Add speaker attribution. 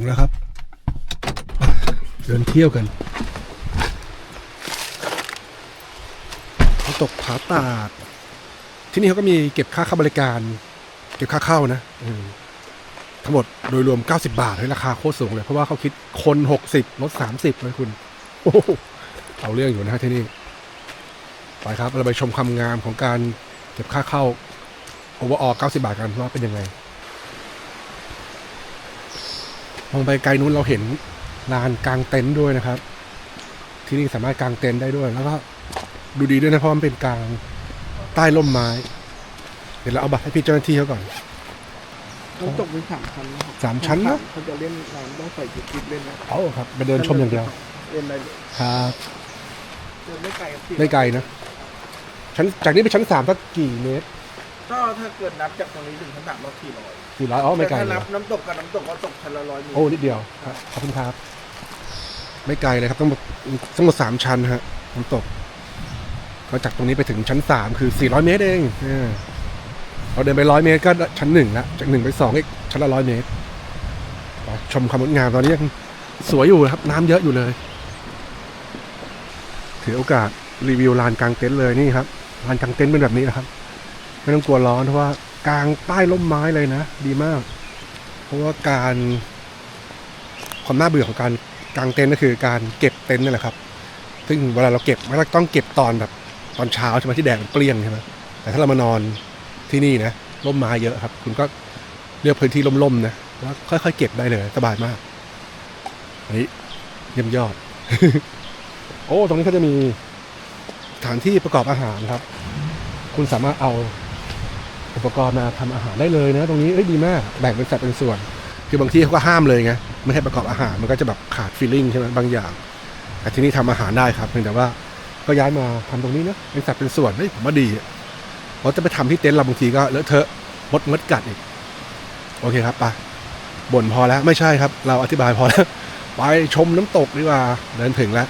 Speaker 1: ึงแล้วครับ เดินเที่ยวกันน้ำตกผาตาด ที่นี่เขาก็มีเก็บค่าเข้าบริการ เก็บค่าเข้านะทั้งหมดโดยรวม 90 บาทให้ราคาโคตรสูงเลย เพราะว่าเขาคิดคน 60ลด30เลยคุณโอ้เอาเรื่องอยู่นะฮะที่นี่ ไปครับ เราไปชมความงามของการเก็บค่าเข้าโอเวอร์ออ90 บาทกันว่าเป็นยังไง มองไปไกลนู้นเราเห็นลานกลางเต็นท์ด้วยนะครับ ที่นี่สามารถกางเต็นท์ได้ด้วย แล้วก็ดูดีด้วยนะเพราะมันเป็นกลางใต้ร่มไม้ เดี๋ยวเราเอาบัตรให้พี่เจ้าหน้าที่เขาก่อน
Speaker 2: น้ำตกมีสามชั้นนะครับ
Speaker 1: สามชั้นนะ
Speaker 2: เขาจะเล่นน้ำต้องใส่ชุดคิดเล่นนะ
Speaker 1: เอาครับไปเดินชมอย่างเดียว
Speaker 2: เล่นได้เลย
Speaker 1: ครับ
Speaker 2: เดินไม่ไกลครับพี่
Speaker 1: ไม่ไกลนะชั้นจากนี้ไปชั้นสามสักกี่เมตร
Speaker 2: ก็ถ้าเกิดนับจากตรงนี้ถึงชั้นสามก็สี่ร้อย
Speaker 1: กี่ร้อยอ๋อไม่ไกล
Speaker 2: แต่ถ้า
Speaker 1: เล
Speaker 2: นั
Speaker 1: ย
Speaker 2: บน้ำตกกับน้ำตกก็ตกชั้นละร้อยเมตร
Speaker 1: โอ้นิดเดียวครับขอบคุณครับ ไม่ไกลเลยครับต้องหมดทั้งหมดสามชั้นฮะน้ำตก ก็จากตรงนี้ไปถึงชั้นสามคือสี่ร้อยเมตรเองเออเราเดินไปร้อยเมตรก็ชั้นหนึ่งละจากหนึ่งไปสองอีกชั้นละร้อยเมตรไปชมความงดงามตอนนี้ยังสวยอยู่นะครับ น้ำเยอะอยู่เลย ถือโอกาสรีวิวลานกลางเต็นท์เลยนี่ครับลานกลางเต็นท์เป็นแบบนี้นะครับ ไม่ต้องกลัวร้อนเพราะว่ากลางใต้ร่มไม้เลยนะ ดีมาก เพราะว่าการความน่าเบื่อของการกางเต็นท์ก็คือการเก็บเต็นท์นั่นแหละครับ ซึ่งเวลาเราเก็บมันต้องเก็บตอนแบบตอนเช้าใช่ไหมที่แดดมันเปรี้ยงใช่ไหมแต่ถ้าเรามานอนที่นี่นะร่มไม้เยอะครับ คุณก็เลือกพื้นที่ร่มๆนะแล้วค่อยๆเก็บได้เลยสบายมากอันนี้เยี่ยมยอด โอ้ ตรงนี้ก็จะมีสถานที่ประกอบอาหารครับ คุณสามารถเอา อุปกรณ์มาทำอาหารได้เลยนะ ตรงนี้เอ้ยดีมากแบ่งเป็นสัดเป็นส่วน คือบางที่เขาก็ห้ามเลยไงไม่ให้ประกอบอาหารมันก็จะแบบขาดฟีลลิ่งใช่ไหมบางอย่างแต่ที่นี่ทำอาหารได้ครับเพียงแต่ว่าก็ย้ายมาทำตรงนี้เนอะเป็นสัดเป็นส่วนเฮ้ยผมว่าดีอะเพราะจะไปทำที่เต็นท์เราบางทีก็เลอะเทอะมดมดกัดอีกโอเคครับไปบ่นพอแล้วไม่ใช่ครับ เราอธิบายพอแล้ว ไปชมน้ำตกดีกว่าเดินถึงแล้ว